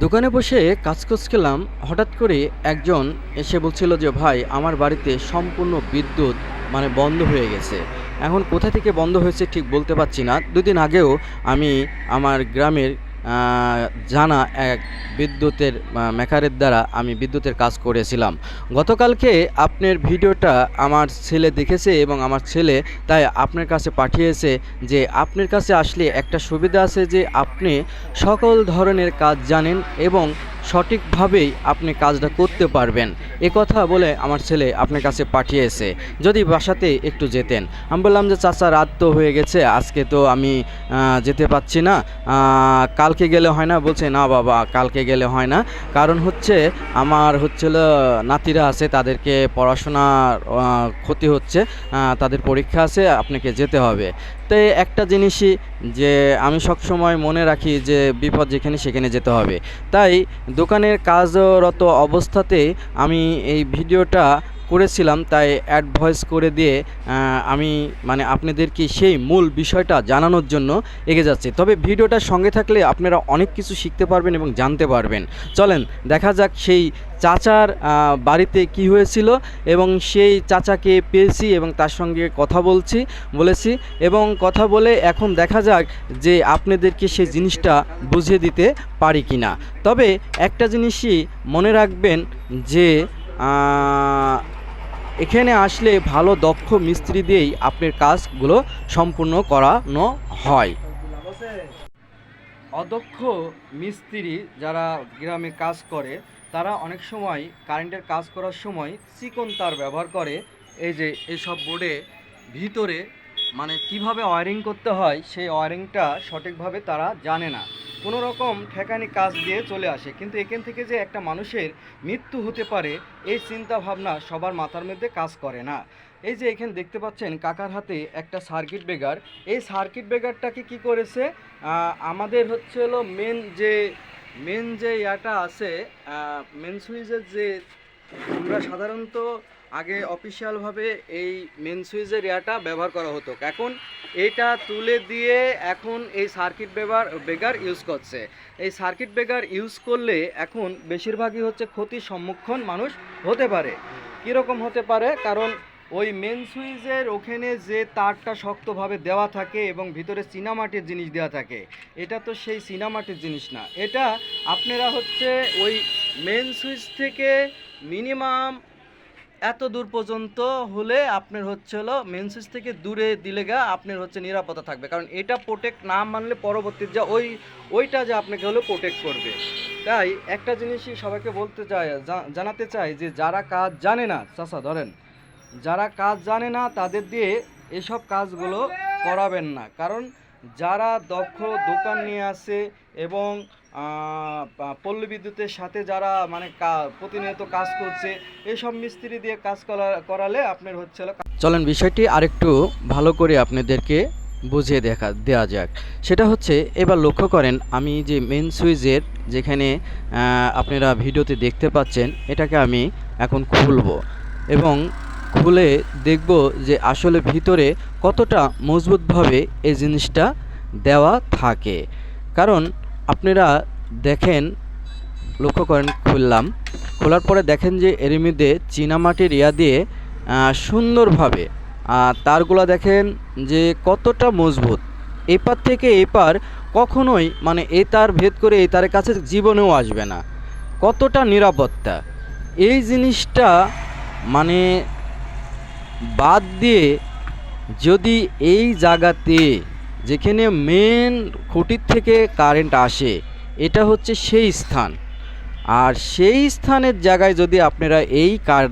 দোকানে বসে কাজ করছিলাম, হঠাৎ করে একজন এসে বলছিল যে, ভাই, আমার বাড়িতে সম্পূর্ণ বিদ্যুৎ মানে বন্ধ হয়ে গেছে। এখন কোথা থেকে বন্ধ হয়েছে ঠিক বলতে পারছি না। দুদিন আগেও আমি আমার গ্রামের জানা এক বিদ্যুতের মেকারের দ্বারা আমি বিদ্যুতের কাজ করেছিলাম। গতকালকে আপনার ভিডিওটা আমার ছেলে দেখেছে এবং আমার ছেলে তাই আপনার কাছে পাঠিয়েছে যে আপনার কাছে আসলে একটা সুবিধা আছে যে আপনি সকল ধরনের কাজ জানেন এবং সঠিকভাবেই আপনি কাজটা করতে পারবেন। এ কথা বলে আমার ছেলে আপনার কাছে পাঠিয়েছে। যদি বাসাতে একটু যেতেন। আমি বললাম যে, চাচা, রাত তো হয়ে গেছে, আজকে তো আমি যেতে পাচ্ছি না। কালকে গেলে হয় না? বলছে, না বাবা, কালকে গেলে হয় না। কারণ হচ্ছে, আমার হচ্ছিল, নাতিরা আছে, তাদেরকে পড়াশোনার ক্ষতি হচ্ছে তাদের পরীক্ষা আছে, আপনাকে যেতে হবে। তো একটা জিনিসই যে আমি সবসময় মনে রাখি যে বিপদ যেখানে সেখানে যেতে হবে। তাই দোকানের কাজরত অবস্থাতে আমি এই ভিডিওটা করেছিলাম, তাই অ্যাড ভয়েস করে দিয়ে আমি মানে আপনাদেরকে সেই মূল বিষয়টা জানানোর জন্য এগে যাচ্ছি। তবে ভিডিওটার সঙ্গে থাকলে আপনারা অনেক কিছু শিখতে পারবেন এবং জানতে পারবেন। চলেন, দেখা যাক সেই চাচার বাড়িতে কি হয়েছিল এবং সেই চাচাকে পেয়েছি এবং তার সঙ্গে কথা বলছি, বলেছি এবং কথা বলে এখন দেখা যাক যে আপনাদেরকে সেই জিনিসটা বুঝিয়ে দিতে পারি কি না তবে একটা জিনিসই মনে রাখবেন যে এখানে আসলে ভালো, দক্ষ মিস্ত্রি দিয়েই আপনার কাজগুলো সম্পূর্ণ করানো হয়। অদক্ষ মিস্ত্রি যারা গ্রামে কাজ করে, তারা অনেক সময় কারেন্টের কাজ করার সময় চিকন তার ব্যবহার করে। এই যে এইসব বোর্ডে ভিতরে মানে কীভাবে ওয়ারিং করতে হয়, সেই ওয়ারিংটা সঠিকভাবে তারা জানে না। কোনো রকম ঠেকানি কাজ দিয়ে চলে আসে। কিন্তু এখান থেকে যে একটা মানুষের মৃত্যু হতে পারে, এই চিন্তা ভাবনা সবার মাথার মধ্যে কাজ করে না। এই যে এখানে দেখতে পাচ্ছেন কাকার হাতে একটা সার্কিট ব্রেকার এই সার্কিট ব্রেকারটাকে কি করেছে? আমাদের হচ্ছে হলো মেন যে মেন যে ইয়াটা আছে মেন সুইচের যে, আমরা সাধারণত আগে অফিসিয়ালভাবে এই মেন সুইচের ইয়াটা ব্যবহার করা হতো। এখন এটা তুলে দিয়ে এখন এই সার্কিট ব্রেকার বেগার ইউজ করছে। এই সার্কিট বেগার ইউজ করলে এখন বেশিরভাগই হচ্ছে ক্ষতির সম্মুখীন মানুষ হতে পারে। কীরকম হতে পারে? কারণ ওই মেন সুইচের ওখানে যে তারটা শক্তভাবে দেওয়া থাকে এবং ভিতরে চীনামাটির জিনিস দেওয়া থাকে, এটা তো সেই চীনামাটির জিনিস না। এটা আপনারা হচ্ছে ওই মেন সুইচ থেকে মিনিমাম এত দূর পর্যন্ত হলে আপনার হচ্ছে হলো মেন সুইচ থেকে দূরে দিলে গা আপনার হচ্ছে নিরাপত্তা থাকবে। কারণ এটা প্রোটেক্ট না মানলে পরবর্তী যা ওই, ওইটা যে আপনাকে হলো প্রোটেক্ট করবে। তাই একটা জিনিসই সবাইকে বলতে চাই জানাতে চাই যে যারা কাজ জানে না চাষা ধরেন, যারা কাজ জানে না তাদের দিয়ে এসব কাজগুলো করাবেন না। কারণ যারা দক্ষ দোকান নিয়ে আসে এবং পল্লী বিদ্যুতের সাথে যারা মানে প্রতিনিয়ত কাজ করছে এইসব মিস্ত্রি দিয়ে কাজ করা- করালে আপনার হচ্ছে চলেন, বিষয়টি আরেকটু ভালো করে আপনাদেরকে বুঝিয়ে দেখা দেওয়া যাক। সেটা হচ্ছে, এবার লক্ষ্য করেন, আমি যে মেন সুইচের যেখানে আপনারা ভিডিওতে দেখতে পাচ্ছেন, এটাকে আমি এখন খুলবো এবং খুলে দেখব যে আসলে ভিতরে কতটা মজবুতভাবে এই জিনিসটা দেওয়া থাকে। কারণ আপনারা দেখেন, লক্ষ্য করেন, খুললাম। খোলার পরে দেখেন যে এর মধ্যে চীনামাটির ইয়া দিয়ে সুন্দরভাবে তারগুলো দেখেন যে কতটা মজবুত। এপার থেকে এপার কখনোই মানে এ তার ভেদ করে এই তারের কাছে জীবনেও আসবে না। কতটা নিরাপত্তা। এই জিনিসটা মানে বাদ দিয়ে যদি এই জায়গাতে যেখানে মেন খুঁটির থেকে কারেন্ট আসে, এটা হচ্ছে সেই স্থান। আর সেই স্থানের জায়গায় যদি আপনারা এই কার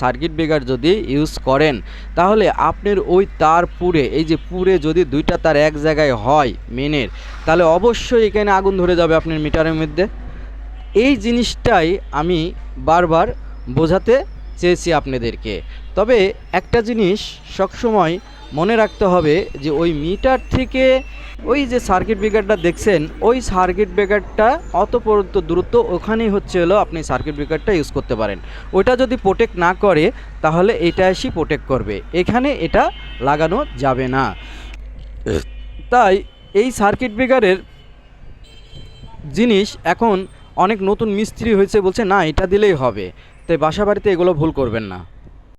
সার্কিট ব্রেকার যদি ইউজ করেন, তাহলে আপনার ওই তার পুরে এই যে পুরে যদি দুইটা তার এক জায়গায় হয় মেনের তাহলে অবশ্যই এখানে আগুন ধরে যাবে আপনার মিটারের মধ্যে। এই জিনিসটাই আমি বারবার বোঝাতে চেয়েছি আপনাদেরকে। তবে একটা জিনিস সবসময় মনে রাখতে হবে যে ওই মিটার থেকে ওই যে সার্কিট ব্রেকারটা দেখছেন, ওই সার্কিট ব্রেকারটা অত পর্যন্ত দূরত্ব ওখানেই হচ্ছে হলো আপনি সার্কিট ব্রেকারটা ইউজ করতে পারেন। ওইটা যদি প্রোটেক্ট না করে, তাহলে এটা এসে প্রোটেক্ট করবে। এখানে এটা লাগানো যাবে না। তাই এই সার্কিট ব্রেকারের জিনিস এখন অনেক নতুন মিস্ত্রি হয়েছে বলছে, না, এটা দিলেই হবে। তাই বাসা বাড়িতে এগুলো ভুল করবেন না।